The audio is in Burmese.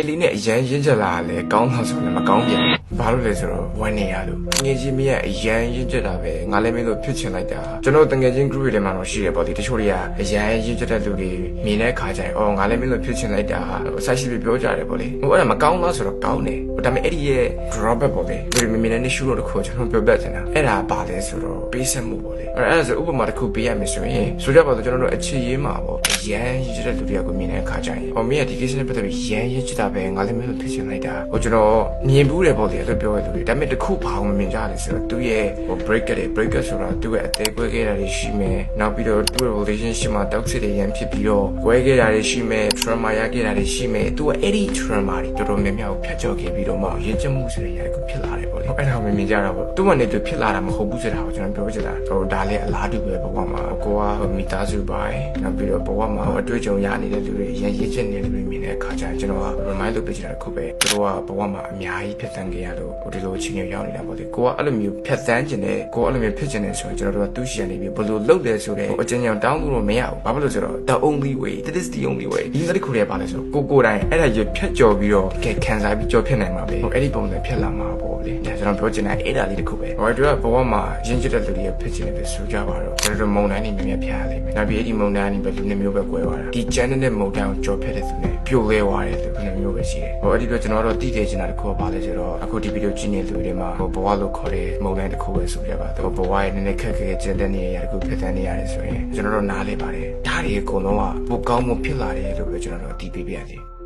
ယ်လေးနဲ့အရန်ရင်းချက်လာလဲကောင်းတာဆိုလည်းမကောင်းပြန်ဘူး ဘာလို့လဲဆိုတော့ဝမ်းနေရလို့ငယ်ချင်းမင်းကအရန်ရင်းချက်တာပဲငါလည်းမင်းတို့ဖြစ်ချင်လိုက်တာကျွန်တော်တငယ်ချင်း group တွေထဲမှာတော့ရှိရပေါ့ဒီတချို့တွေကအရန်ရင်းချက်တဲ့လူတွေမြင်တဲ့ခါကျရင်အော်ငါလည်းမင်းတို့ဖြစ်ချင်လိုက်တာအဆိုင်ရှိပြီးပြောကြတယ်ပေါ့လေဟိုအဲ့ဒါမကောင်းလားဆိုတော့ကောင်းတယ်ဟိုဒါပေမဲ့အဲ့ဒီရဲ့ drawback ပေါ့လေဒီမင်းမင်းနဲ့ရှူလို့တခုကျွန်တော်ပြောပြချင်တာအဲ့ဒါဘာလဲဆိုတော့ပေးဆက်မှုပေါ့လေအဲ့ဒါဆိုဥပမာတစ်ခုပေးရမယ်ဆိုရင်ဆိုကြပါတော့ကျွန်တော်တို့အခြေရေးမှာပေါ့အရန်ရင်းချက်တဲ့လူတွေကကိုမြင်တဲ့ခါကျရင်အော်မင်းကဒီ case နဲ့ပတ်သက်ပြီးရန်ရင်းချက်တာပဲငါလည်းမင်းတို့ဖြစ်ချင်လိုက်တာဟိုကျွန်တော်မြင်ဘူးတယ်ပေါ့လေအဲ့လိုပြောရတဲ့လူတွေဒါပေမဲ့တခုဘာမှမမြင်ကြရလဲဆိုတော့သူ့ရဲ့ဟို breaker တွေ breaker ဆိုတာသူ့ရဲ့အသေးကွဲခဲ့တာတွေရှိမယ်နောက်ပြီးတော့သူ့ရဲ့ relationship မှာ toxic တွေရန်ဖြစ်ပြီးတော့ကွဲခဲ့တာတွေရှိမယ် trauma ရခဲ့တာတွေရှိမယ်သူကအဲ့ဒီ trauma တွေတော်တော်များများကိုဖျက်ချော်ခဲ့ပြီးတော့မှရင်ကျမှုဆိုတဲ့ຢာကိုဖြစ်လာတယ်ပေါ့လေအဲ့ဒါကိုမမြင်ကြတာပေါ့သူ့ကနေသူဖြစ်လာတာမဟုတ်ဘူးဆိုတာကိုကျွန်တော်ပြောချင်တာဟိုဒါလည်းအလားတူပဲဘဝမှာကိုကမိသားစုပိုင်းနောက်ပြီးတော့ဘဝမှာအတွေ့အကြုံရနေတဲ့လူတွေရန်ရည်ချက်နေတဲ့လူတွေမြင်တဲ့အခါကျရင်ကျွန်တော်က remind လုပ်ပေးချင်တာတစ်ခုပဲသူတို့ကဘဝမှာအများကြီးဖြစ်တန်ခဲ့ရလို့ဟိုဒီလိုအချိန်ကြီးရောက်နေတာပေါ့လေကိုကအဲ့လိုမျိုးဖြတ်သန်းကျင်တဲ့ကိုကအဲ့လိုမျိုးဖြစ်ကျင်နေဆိုရင်ကျွန်တော်တို့ကသူ့ရှီကနေပြီးဘယ်လိုလုပ်လဲဆိုတဲ့ဟိုအချင်းချင်းတောင်းလို့မရဘူးဘာဖြစ်လို့ဆိုတော့ the only way that is the only way ဒီတစ်ခုတည်းပါလဲဆိုကိုကိုတိုင်းအဲ့ဒါရဖြတ်ကျော်ပြီးတော့ကဲခံစားပြီးကြော်ဖြစ်နိုင်မှာပဲဟိုအဲ့ဒီပုံစံဖြစ်လာမှာပေါ့ လေဒါကျွန်တော်ပြောချင်တာအဲ့ဒါလေးတစ်ခုပဲဟိုတို့ကဘဝမှာရင်းချစ်တဲ့လူတွေဖြစ်ချင်တယ်ဆိုကြပါတော့ကျွန်တော်တို့မုံတိုင်းနေမြင်မြဖျားလိမ့်မယ်နောက်ပြီးအဲ့ဒီမုံတိုင်းနေပဲလူနှစ်မျိုးပဲကွဲသွားတာဒီကျန်းတဲ့မုံတိုင်းကိုကြော်ဖြစ်တဲ့သူနဲ့ပြိုလဲသွားတယ်သူနှစ်မျိုးပဲရှိတယ်ဟိုအဲ့ဒီတော့ကျွန်တော်တို့တည်တည်ချင်တာတစ်ခုကပါလဲဆိုတော့အခုဒီဗီဒီယိုကြည့်နေတဲ့လူတွေမှာဟိုဘဝလို့ခေါ်တဲ့မုံတိုင်းတစ်ခုပဲဆိုကြပါတော့ဘဝရဲ့နည်းနည်းခက်ခဲကျန်တဲ့နေရာတစ်ခုဖြစ်တဲ့နေရာတွေဆိုရင်ကျွန်တော်တို့နားလေပါတယ်ဒါတွေအကုန်လုံးကပိုကောင်းမှုဖြစ်လာတယ်လို့ပဲကျွန်တော်တို့အတည်ပြုပြရစီ